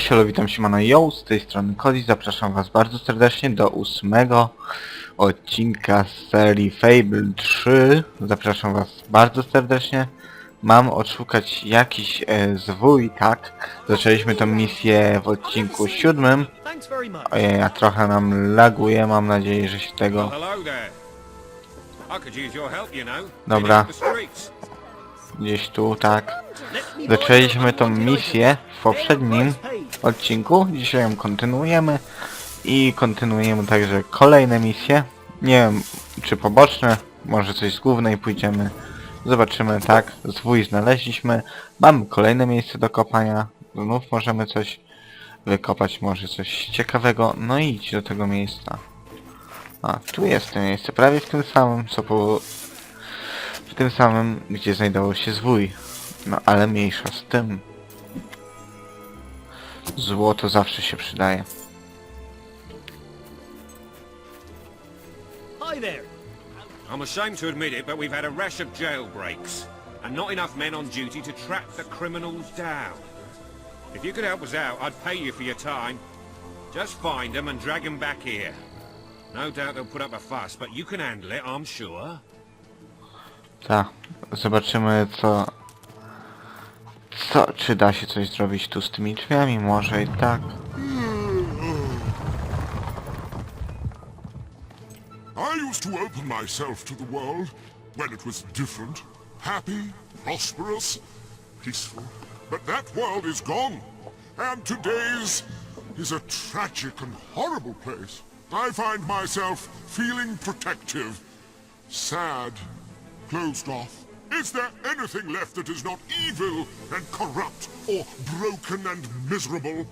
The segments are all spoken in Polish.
Cześć, hello, witam się na Yo, z tej strony Cody, zapraszam was bardzo serdecznie do ósmego odcinka z serii Fable 3. Zapraszam was bardzo serdecznie. Mam odszukać jakiś e, zwój, tak? Zaczęliśmy tą misję w odcinku siódmym. Ojej, a trochę nam laguje, mam nadzieję, że się tego... Dobra. Gdzieś tu, tak. Zaczęliśmy tą misję w poprzednim. Odcinku. Dzisiaj ją kontynuujemy i kontynuujemy także kolejne misje. Nie wiem, czy poboczne, może coś z głównej pójdziemy. Zobaczymy, tak. Zwój znaleźliśmy. Mamy kolejne miejsce do kopania. Znów możemy coś wykopać, może coś ciekawego. No i idź do tego miejsca. A, tu jest to miejsce, prawie w tym samym, co po... W tym samym, gdzie znajdował się zwój. No ale mniejsza z tym. Złoto zawsze się przydaje. Hi there. I'm ashamed to admit it, but we've had a rash of jailbreaks. And not enough men on duty to track the criminals down. If you could help us out, I'd pay you for your time. Just find them and drag them back here. No doubt they'll put up a fuss, but you can handle it, I'm sure. Tak, zobaczymy co... Co, czy da się coś zrobić tu z tymi drzwiami? Może i tak. I used to open myself to the world when it was different, happy, prosperous, peaceful. But that world is gone, and today's is a tragic and horrible place. I find myself feeling protective, sad, closed off. Is there anything left that is not evil and corrupt or broken and miserable?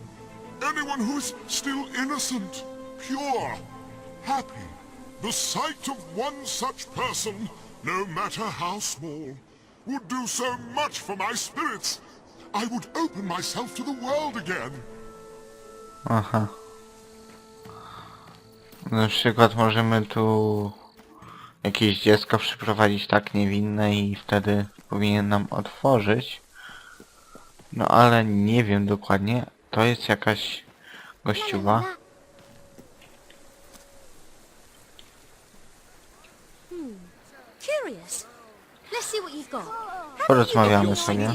Anyone who is still innocent, pure, happy. The sight of one such person, no matter how small, would do so much for my spirits. I would open myself to the world again. Aha. Na przykład możemy tu jakieś dziecko przyprowadzić tak niewinne i wtedy powinien nam otworzyć. No ale nie wiem dokładnie. To jest jakaś gościuwa. Got. Porozmawiamy sobie.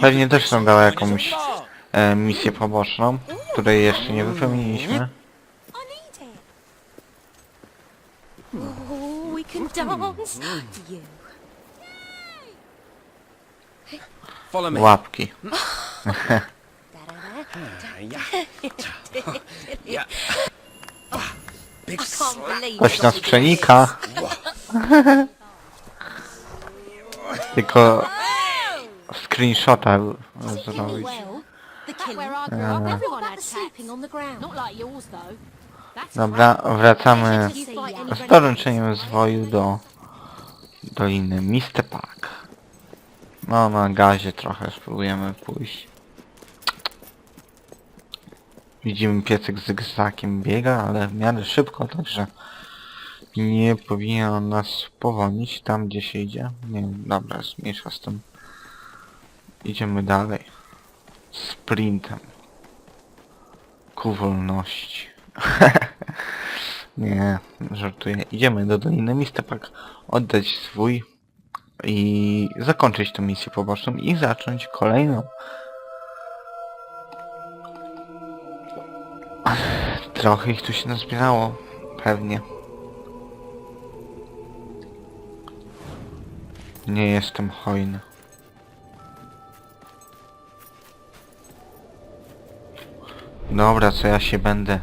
Pewnie też nam dała jakąś e, misję poboczną, której jeszcze nie wypełniliśmy. I need it. Oh, we can dance. You. Follow me. Łapki. Yeah. Big can't believe Ktoś it. nas przenika. Tylko screenshota zrobić. Well, the killing. Where I grew up, Everyone everyone had had sleeping on the ground. Not like yours though. Dobra, wracamy z doręczeniem zwoju do Doliny Mistepak. No na gazie trochę spróbujemy pójść. Widzimy piecyk z zygzakiem biega, ale w miarę szybko, także nie powinien on nas powolnić tam gdzie się idzie. Nie wiem, dobra, zmniejsza z tym. Idziemy dalej. Sprintem. Ku wolności. Nie, żartuję. Idziemy do Doliny Mistepak, oddać swój i zakończyć tę misję poboczną i zacząć kolejną. Trochę ich tu się nazbierało, pewnie. Nie jestem hojny. Dobra, co ja się będę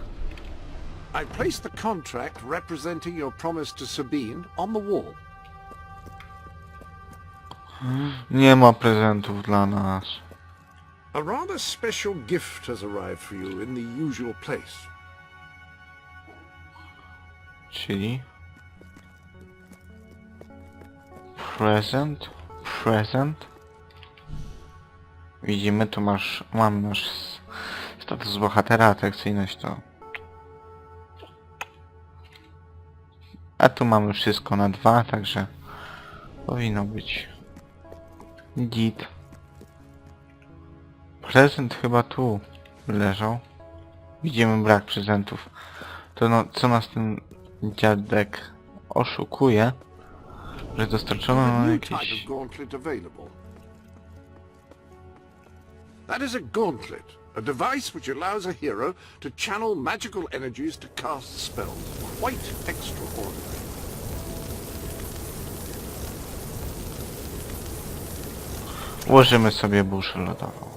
I placed the contract representing your promise to Sabine on the wall. Nie ma prezentów dla nas. A rather special gift has arrived for you in the usual place. Czyli... Present? Present? Widzimy, tu masz... Mam nasz status bohatera, atrakcyjność to... A tu mamy wszystko na dwa, także... Powinno być... Git. prezent chyba tu leżał. Widzimy brak prezentów. To no, co nas ten dziadek oszukuje, że dostarczono nam jakieś... That is a gauntlet, a device which allows a hero to channel magical energies to cast spells. Quite extraordinary. Ułożymy sobie buszę lodową.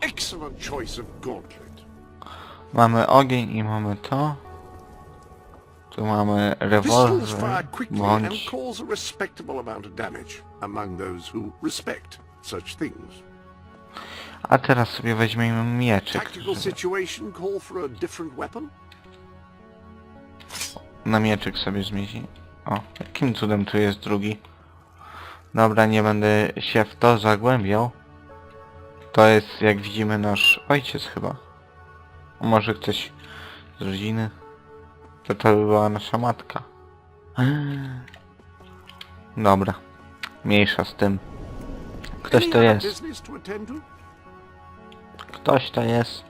Excellent choice of gauntlet. Mamy ogień i mamy to. Tu mamy rewolwer, fire quickly and bądź... cause a respectable amount of damage among those who respect such things. A teraz sobie weźmiemy mieczyk. Na mieczyk sobie zmieni. O, jakim cudem tu jest drugi? Dobra, nie będę się w to zagłębiał. To jest, jak widzimy, nasz ojciec chyba. Może ktoś z rodziny? To to była nasza matka. Dobra. Mniejsza z tym. Ktoś to jest. Ktoś to jest.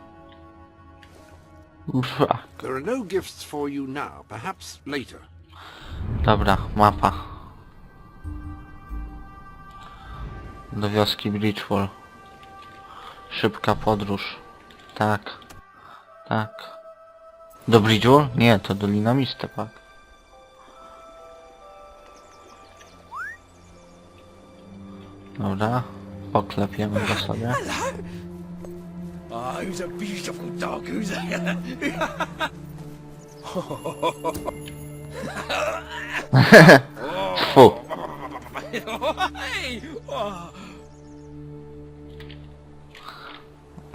Ufa. There are no gifts for you now, perhaps later. Dobra, mapa. Do wioski Bridgewall. Szybka podróż. Tak. Tak. Do Bridgewall? Nie, to Dolina Mistepak. Dobra. Poklepiemy go sobie. Oh, who's a beautiful dog, who's a...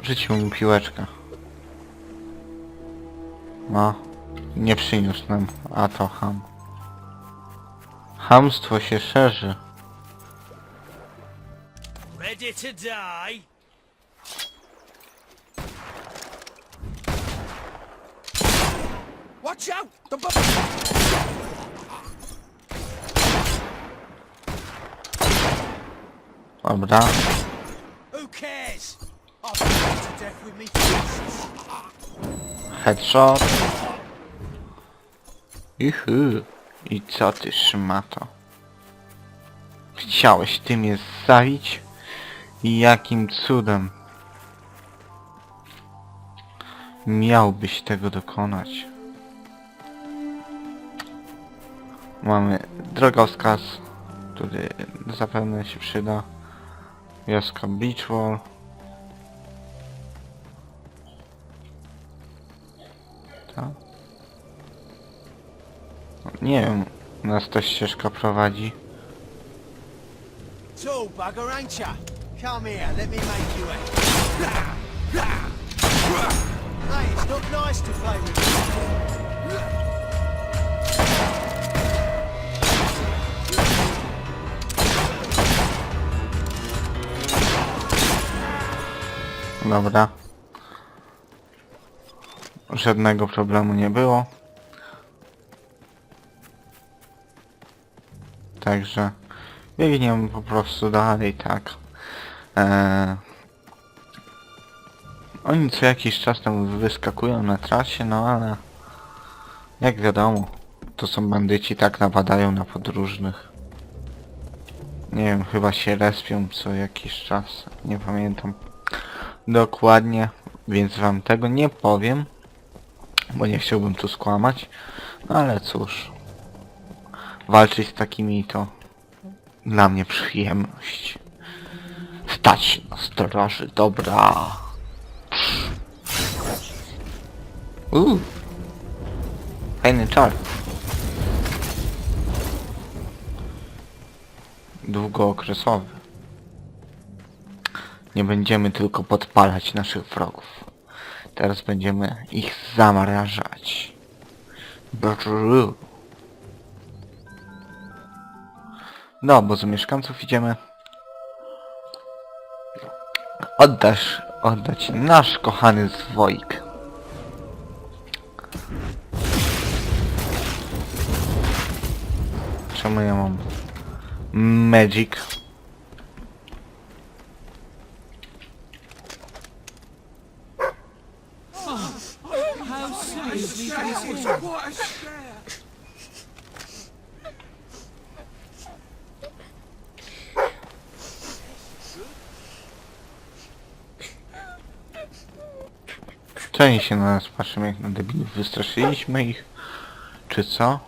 Rzucił mi piłeczkę. No. Nie przyniósł nam. A to ham. Hamstwo się szerzy. Ready to die? Watch out! The bu- Dobra. Who cares? I'll be to death with me fists. Headshot. Juhu. I co ty szmato? Chciałeś ty mnie zabić? Jakim cudem? Miałbyś tego dokonać. Mamy drogowskaz, który zapewne się przyda. Wioska Beachwall. Tak? Nie wiem, nas ta ścieżka prowadzi. Tall bugger, ain't ya? Come here, let me make you a... Hey, it's not nice to play with Dobra. Żadnego problemu nie było. Także biegniemy po prostu dalej, tak. Eee, oni co jakiś czas tam wyskakują na trasie, no ale jak wiadomo, to są bandyci, tak napadają na podróżnych. Nie wiem, chyba się respią co jakiś czas, nie pamiętam dokładnie, więc wam tego nie powiem, bo nie chciałbym tu skłamać, no ale cóż, walczyć z takimi to dla mnie przyjemność. Stać na straży, dobra. Uuu. Fajny czar. Długookresowy. Nie będziemy tylko podpalać naszych wrogów. Teraz będziemy ich zamrażać. Brrr. Do obozu mieszkańców idziemy. Oddasz, oddać nasz kochany zwoik. Czemu ja mam Magic? Oni się na nas patrzą jak na debilów? Wystraszyliśmy ich? Czy co?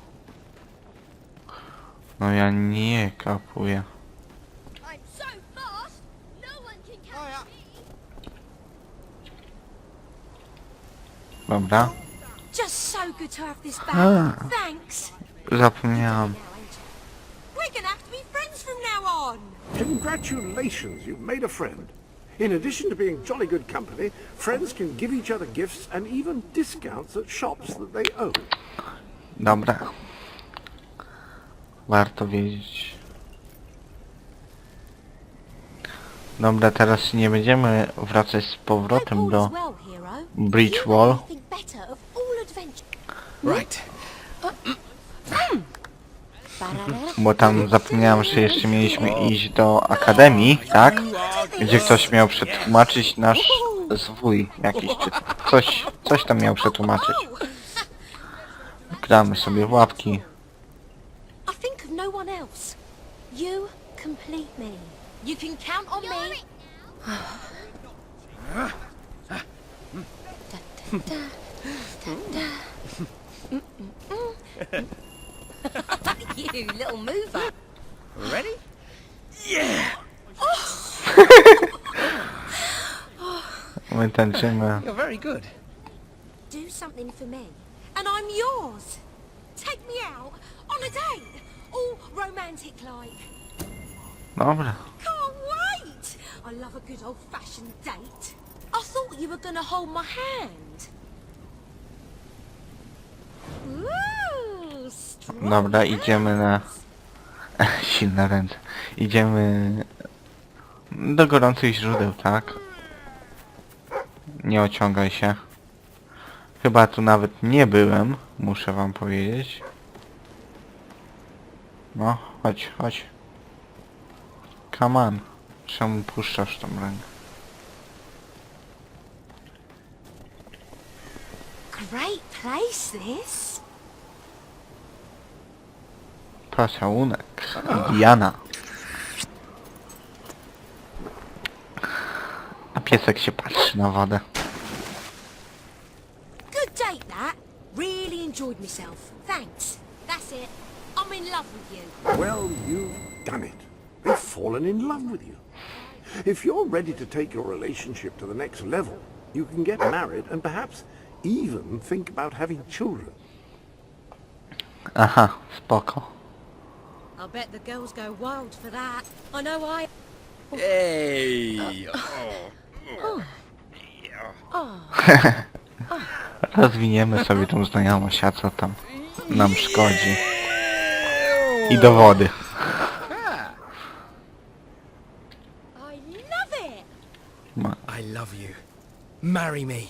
No ja nie kapuję. No. Dobra. Just so good to have this back. Ah. Thanks. Zapomniałam. Now, Angel. We're gonna have to be friends from now on. Congratulations, you've made a friend. In addition to being jolly good company, friends can give each other gifts and even discounts at shops that they own. Dobra. Warto wiedzieć. Dobra, teraz nie będziemy wracać z powrotem do You Wall. Right. Bo tam zapomniałem, że jeszcze mieliśmy iść do Akademii, tak? Gdzie ktoś miał przetłumaczyć nasz zwój jakiś, czy coś, coś tam miał przetłumaczyć. Gramy sobie w łapki. I think of no one else. You complete me. You can count on me. Da, da, da, da. Mm, mm, mm. You little mover. Ready? Yeah. My tańczymy. You're very good. Do something for me, and I'm yours. Take me out on a date, all romantic like. Dobra. Can't wait! I love a good old-fashioned date. I thought you were gonna hold my hand. Dobra, idziemy na... Silne ręce. Idziemy do gorących źródeł, tak? Nie ociągaj się. Chyba tu nawet nie byłem, muszę wam powiedzieć. No, chodź, chodź. Come on. Czemu puszczasz tą rękę? Great place, this. Pocałunek. Diana. A piesek się patrzy na wodę. Good date, that. Really enjoyed myself. Thanks. That's it. I'm in love with you. Well, you've done it. They've fallen in love with you. If you're ready to take your relationship to the next level, you can get married and perhaps even think about having children. Aha, spoko. I bet the girls go wild for that. I know I... Hey. Rozwiniemy sobie tą znajomość, a co tam nam szkodzi. I do wody. I love it! Ma- I love you. Marry me.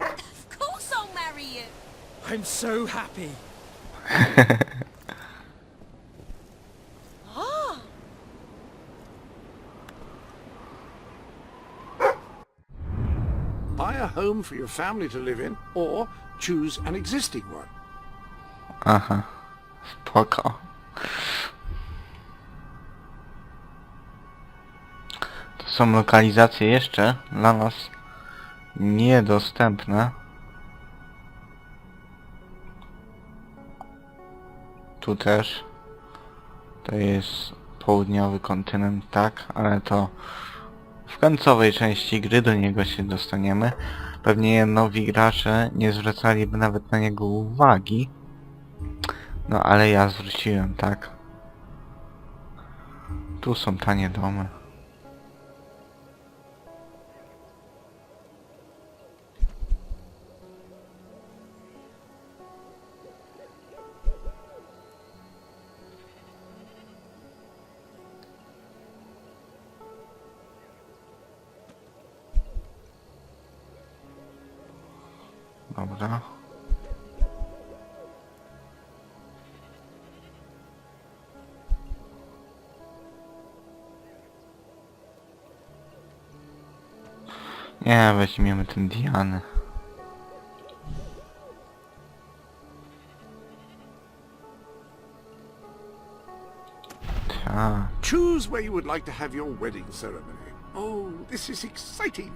Of course I'll marry you. I'm so happy. Ah, Buy a home for your family to live in, or choose an existing one. Aha, spoko. To są lokalizacje jeszcze dla nas niedostępne. Tu też. To jest południowy kontynent, tak, ale to w końcowej części gry do niego się dostaniemy. Pewnie nowi gracze nie zwracaliby nawet na niego uwagi. No ale ja zwróciłem, tak. Tu są tanie domy. Weźmiemy ten Diany. Choose where you would like to have your wedding ceremony. Oh, this is exciting.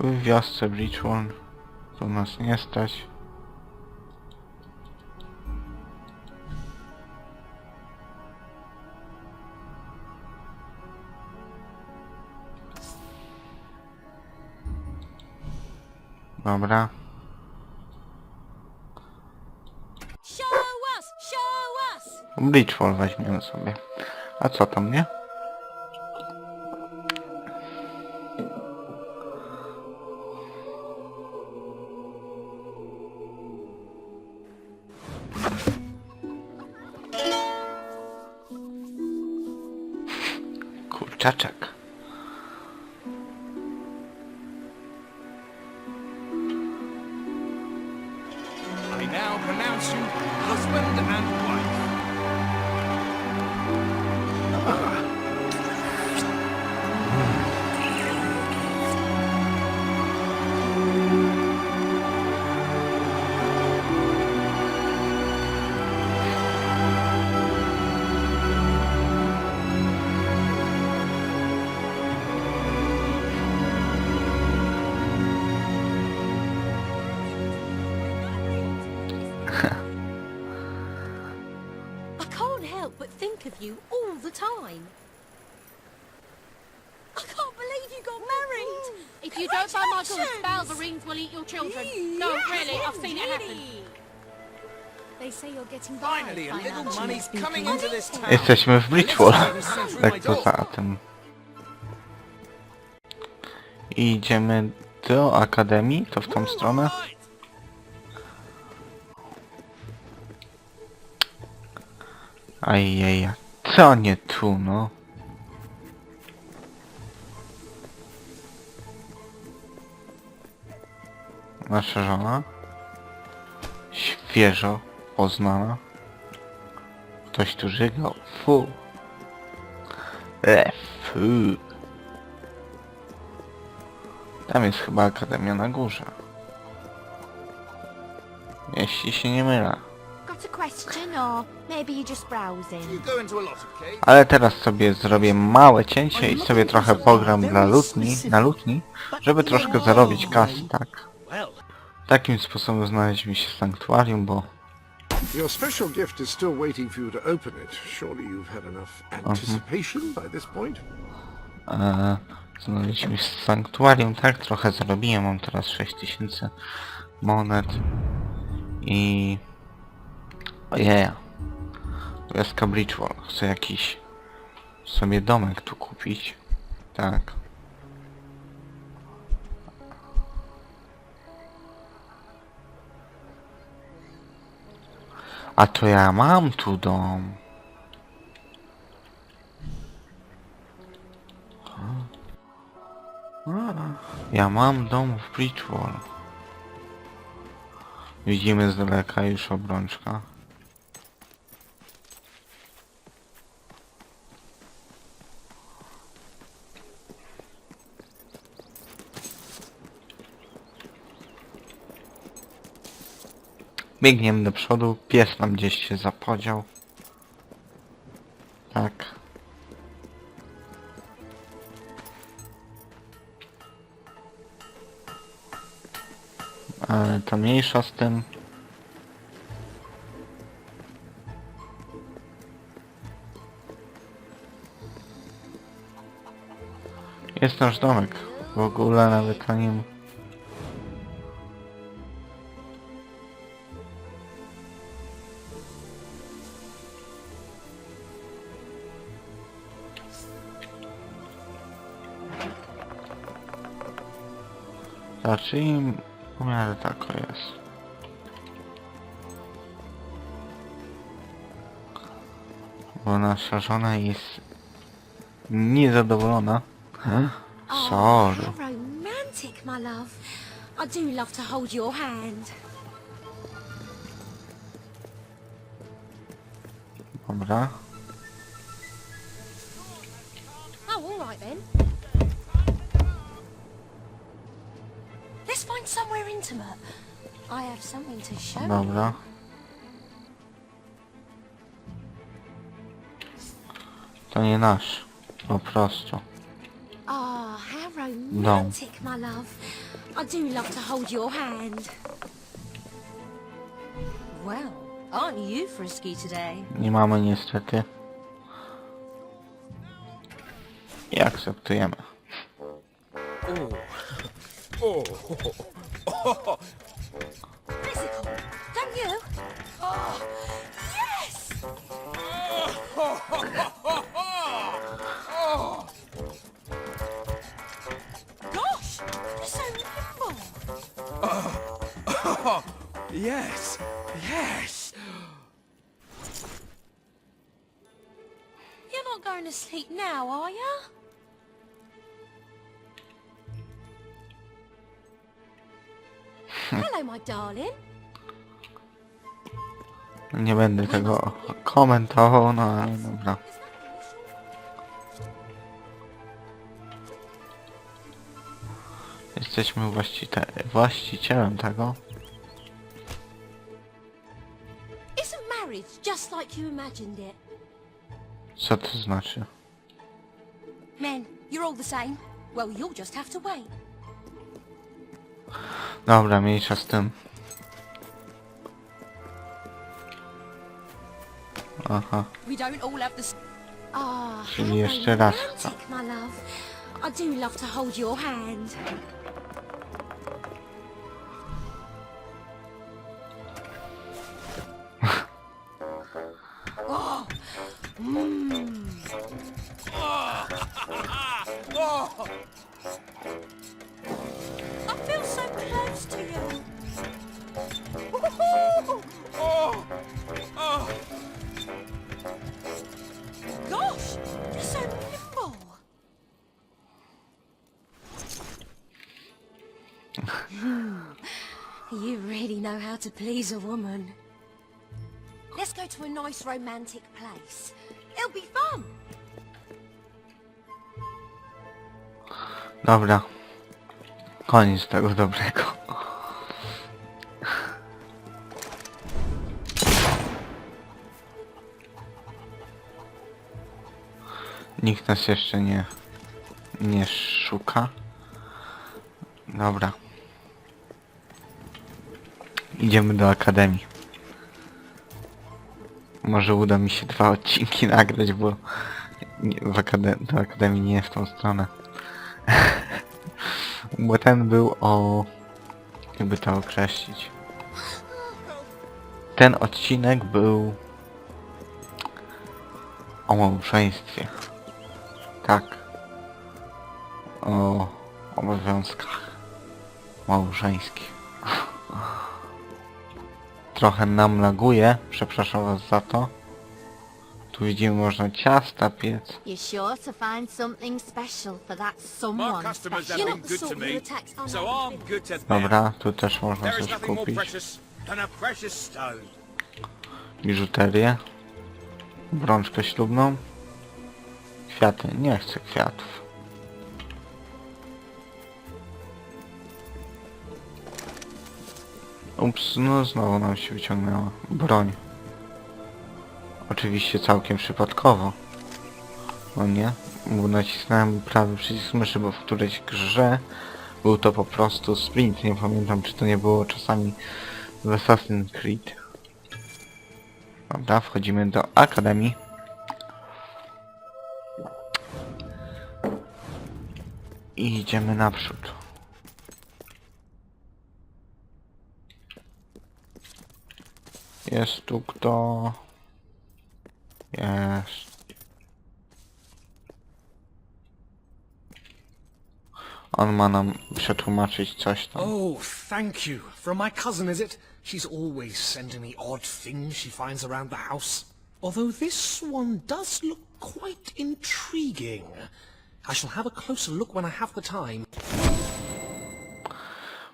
W wiosce Bridgewater. Tu nas nie stać. Dobra. Bridgewall weźmiemy sobie. A co tam, nie? Kurczaczek. If you don't buy my goods! Balverines will eat your children. No, really, I've seen it happen. They say you're getting by Finally, a little financially money's speaking. coming into this town. Jesteśmy w Bridgewall. Tak door. poza tym. I idziemy do Akademii, to w tą stronę. Ajej, co nie tu, no. Nasza żona. Świeżo poznana. Ktoś tu żygał. Fu. E, fu. Tam jest chyba Akademia na górze. Jeśli się nie mylę. Ale teraz sobie zrobię małe cięcie i sobie trochę pogram dla lutni, na lutni, żeby troszkę zarobić kasy, tak. Takim sposobem znaleźć mi się sanktuarium, bo Your special gift is still waiting for you to open it. Surely you've had enough anticipation by this point? e, znaleźliśmy mi sanktuarium, tak, trochę zarobiłem, mam teraz 6000 monet i... Ojej. Wioska Bridgewall, chcę jakiś sobie domek tu kupić, tak. A to ja mam tu dom. Ja mam dom w Bridgewall. Widzimy z daleka już obrączka. Biegniemy do przodu, pies nam gdzieś się zapodział. Tak. Ale to mniejsza z tym. Jest nasz domek. W ogóle nawet o nim... Im... W miarę tak o jest. Bo nasza żona jest niezadowolona. Oh, Sorry. how romantic, my love. I do love to hold your hand. Dobra. I have something to show. Dobra. To nie nasz. Po prostu. Oh, how romantic. my love. I do love to hold your hand. Well, aren't you frisky today? Nie mamy niestety. I akceptujemy. Physical, Yes, yes. You're not going to sleep now, are you? Hello, my darling. Nie będę tego komentował, no ale dobra. Jesteśmy właścicielem tego. Like you imagined it? Co to znaczy? Men, you're all the same. Well, you'll just have to wait. Dobra, mniejsza z tym. Aha, We don't all have the s- Ah, Czyli how jeszcze raz. romantic, my love. I do love to hold your hand. Please a woman. Let's go to a nice romantic place. It'll be fun. dobra. Koniec tego dobrego. Nikt nas jeszcze nie, nie szuka. Dobra. Idziemy do akademii. Może uda mi się dwa odcinki nagrać, bo w akade do akademii nie w tą stronę. Bo ten był o... jakby to określić. Ten odcinek był... o małżeństwie. Tak. O obowiązkach małżeńskich. Trochę nam laguje, przepraszam was za to. Tu widzimy, można ciasta piec. You're sure to find something special for that My someone customers special. have You're been not the good to sort me, who attacks so unhappy I'm good to them. Dobra, tu też można There is coś nothing more kupić. precious than a precious stone. biżuterię, brączkę ślubną, kwiaty, nie chcę kwiatów. Ups, no znowu nam się wyciągnęła broń. Oczywiście całkiem przypadkowo. No nie, bo nacisnąłem prawy przycisk myszy, bo w którejś grze był to po prostu sprint. Nie pamiętam czy to nie było czasami w Assassin's Creed. Dobra, wchodzimy do Akademii. I idziemy naprzód. Jest tu kto? Jest. On ma nam przetłumaczyć coś tam. Oh, thank you. From my cousin, is it? She's always sending me odd things she finds around the house. Although this one does look quite intriguing. I shall have a closer look when I have the time.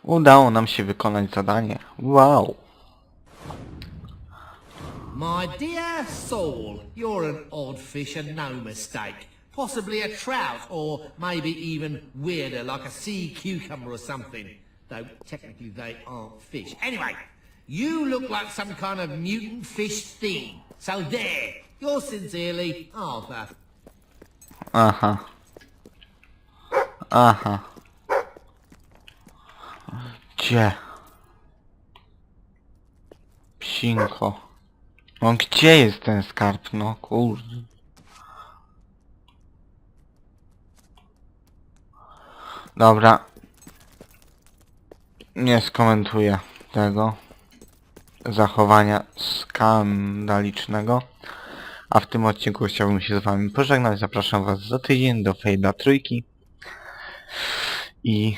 Udało nam się wykonać zadanie. Wow. My dear soul, you're an odd fish and no mistake. Possibly a trout, or maybe even weirder, like a sea cucumber or something. Though technically they aren't fish. Anyway, you look like some kind of mutant fish thing. So there, yours sincerely, Arthur. Aha. Aha. Gdzie? Psinko. No gdzie jest ten skarb? No kurde. Dobra. Nie skomentuję tego zachowania skandalicznego. A w tym odcinku chciałbym się z wami pożegnać. Zapraszam was za tydzień do Fejda Trójki. I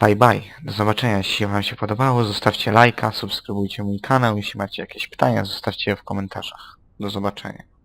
bye bye. Do zobaczenia. Jeśli wam się podobało, zostawcie lajka, subskrybujcie mój kanał. Jeśli macie jakieś pytania, zostawcie je w komentarzach. Do zobaczenia.